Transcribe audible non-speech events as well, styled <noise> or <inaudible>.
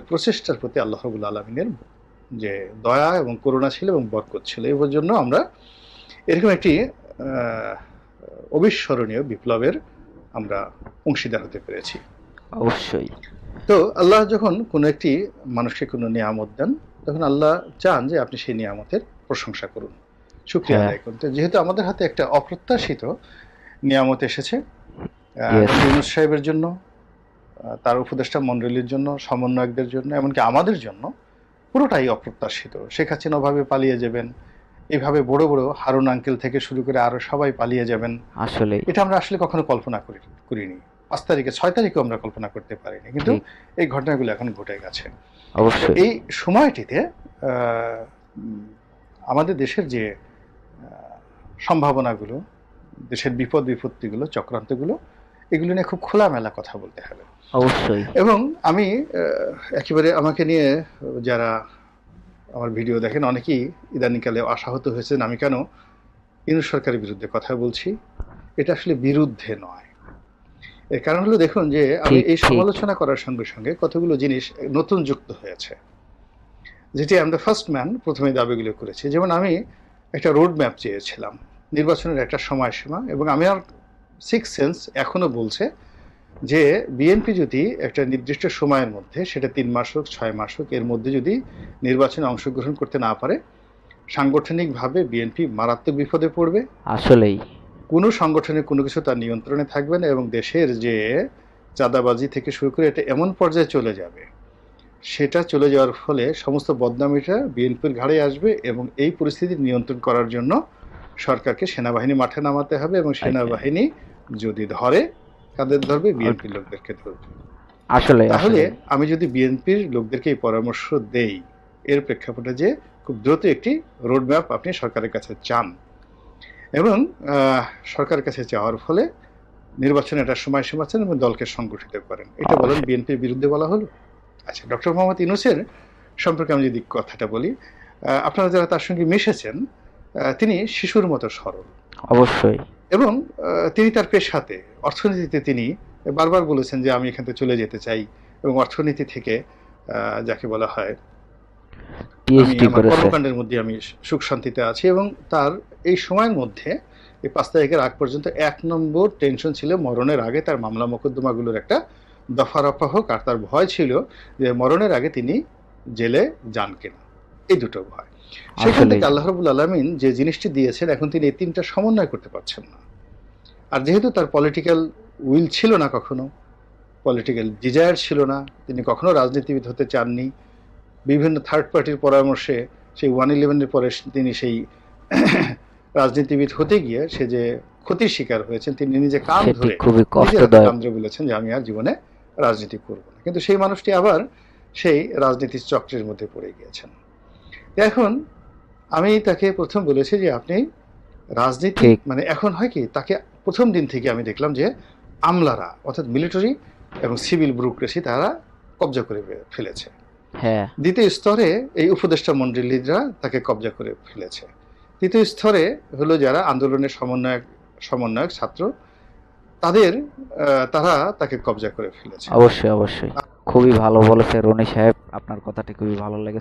প্রচেষ্টার প্রতি আল্লাহ রবুল আলমিনের যে দয়া এবং করুণা ছিল এবং বরকত ছিল। এই জন্য আমরা এরকম একটি অবিস্মরণীয় বিপ্লবের আমরা অংশীদার হতে পেরেছি। অবশ্যই। তো আল্লাহ যখন কোনো একটি মানুষকে কোনো নিয়ামত দেন তখন আল্লাহ চান যে আপনি সেই নিয়ামতের প্রশংসা করুন। শুক্রিয়া হ্যাঁ। আদায় করুন। তো যেহেতু আমাদের হাতে একটা অপ্রত্যাশিত নিয়ামত এসেছে সাহেবের জন্য তার উপদেষ্টা মণ্ডলীর জন্য সমন্বয়কদের জন্য এমনকি আমাদের জন্য পুরোটাই অপ্রত্যাশিত। শেখ হাসিনা ওভাবে পালিয়ে যাবেন এভাবে বড় বড় হারুন আঙ্কেল থেকে শুরু করে আরও সবাই পালিয়ে যাবেন। আসলে এটা আমরা আসলে কখনো কল্পনা করি করিনি। পাঁচ তারিখে ছয় তারিখেও আমরা কল্পনা করতে পারিনি কিন্তু এই ঘটনাগুলো এখন ঘটে গেছে। অবশ্যই। এই সময়টিতে আমাদের দেশের যে সম্ভাবনাগুলো দেশের বিপদ বিপত্তিগুলো চক্রান্তগুলো এগুলো নিয়ে খুব খোলামেলা কথা বলতে হবে। অবশ্যই। এবং আমি একেবারে আমাকে নিয়ে যারা আমার ভিডিও দেখেন অনেকেই ইদানিকালে আশাহত হয়েছেন আমি কেন ইউনুস সরকারের বিরুদ্ধে কথা বলছি। এটা আসলে বিরুদ্ধে নয়। এর কারণ হলো দেখুন যে আমি এই সমালোচনা করার সঙ্গে সঙ্গে কতগুলো জিনিস নতুন যুক্ত হয়েছে। যেটি আমরা ফার্স্ট ম্যান প্রথমে দাবিগুলো করেছি। যেমন আমি একটা রোড ম্যাপ চেয়েছিলাম। নির্বাচনের একটা সময়সীমা এবং আমি আর সিক্স সেন্স এখনও বলছে যে বিএনপি যদি একটা নির্দিষ্ট সময়ের মধ্যে সেটা তিন মাস হোক ছয় মাস হোক এর মধ্যে যদি নির্বাচনে অংশগ্রহণ করতে না পারে সাংগঠনিকভাবে বিএনপি মারাত্মক বিপদে পড়বে। আসলেই। কোনো সংগঠনে কোনো কিছু তার নিয়ন্ত্রণে থাকবে না এবং দেশের যে চাঁদাবাজি থেকে শুরু করে এটা এমন পর্যায়ে চলে যাবে সেটা চলে যাওয়ার ফলে সমস্ত বদনামিটা বিএনপির ঘাড়ে আসবে এবং এই পরিস্থিতি নিয়ন্ত্রণ করার জন্য সরকারকে সেনাবাহিনী মাঠে নামাতে হবে এবং সেনাবাহিনী যদি ধরে কাদের ধরবে বিএনপির লোকদেরকে ধরবে আসলে তাহলে আমি যদি বিএনপির লোকদেরকে এই পরামর্শ দেই এর প্রেক্ষাপটে যে খুব দ্রুত একটি রোডম্যাপ আপনি সরকারের কাছে চান এবং সরকারের কাছে চাওয়ার ফলে নির্বাচনে একটা সময়সীমা চান এবং দলকে সংগঠিত করেন। এটা বলেন বিএনপির বিরুদ্ধে বলা হলো? আচ্ছা ডক্টর মোহাম্মদ ইনুসের সম্পর্কে আমি যদি কথাটা বলি আপনারা যারা তার সঙ্গে মিশেছেন তিনি শিশুর মতো সরল। অবশ্যই। এবং তিনি তার পেশাতে অর্থনীতিতে তিনি বারবার বলেছেন যে আমি এখান থেকে চলে যেতে চাই এবং অর্থনীতি থেকে যাকে বলা হয় কর্মকাণ্ডের মধ্যে আমি সুখ শান্তিতে আছি এবং তার এই সময়ের মধ্যে এই পাঁচ তারিখের আগ পর্যন্ত এক নম্বর টেনশন ছিল মরণের আগে তার মামলা মোকদ্দমাগুলোর একটা দফা রফা হোক। আর তার ভয় ছিল যে মরণের আগে তিনি জেলে যান কিনা। এই দুটো ভয়। সেখান থেকে আল্লাহ রবুল আলমিন যে জিনিসটি দিয়েছেন এখন তিনি এই তিনটা সমন্বয় করতে পারছেন না। আর যেহেতু তার পলিটিক্যাল উইল ছিল না কখনো পলিটিক্যাল ডিজায়ার ছিল না তিনি কখনো রাজনীতিবিদ হতে চাননি বিভিন্ন থার্ড পার্টির পরামর্শে সেই ওয়ান ইলেভেনের পরে তিনি সেই <coughs> রাজনীতিবিদ হতে গিয়ে সে যে ক্ষতির শিকার হয়েছেন তিনি নিজে সেটি ধরে কান ধরে বলেছেন যে আমি আর জীবনে রাজনীতি করব না। কিন্তু সেই মানুষটি আবার সেই রাজনীতির চক্রের মধ্যে পড়ে গিয়েছেন। এখন আমি তাকে প্রথম বলেছি যে আপনি রাজনীতি মানে এখন হয় কি তাকে প্রথম দিন থেকে আমি দেখলাম যে আমলারা অর্থাৎ মিলিটারি এবং সিভিল ব্যুরোক্রেসি তারা কবজা করে ফেলেছে। হ্যাঁ। দ্বিতীয় স্তরে এই উপদেষ্টা মণ্ডলীরা তাকে কবজা করে ফেলেছে। তৃতীয় স্তরে হলো যারা আন্দোলনের সমন্বয়ক সমন্বয়ক ছাত্র তাদের তারা তাকে কবজা করে ফেলেছে। অবশ্যই অবশ্যই। খুবই ভালো বলেছে রনি সাহেব। আপনার কথাটি খুবই ভালো লেগেছে।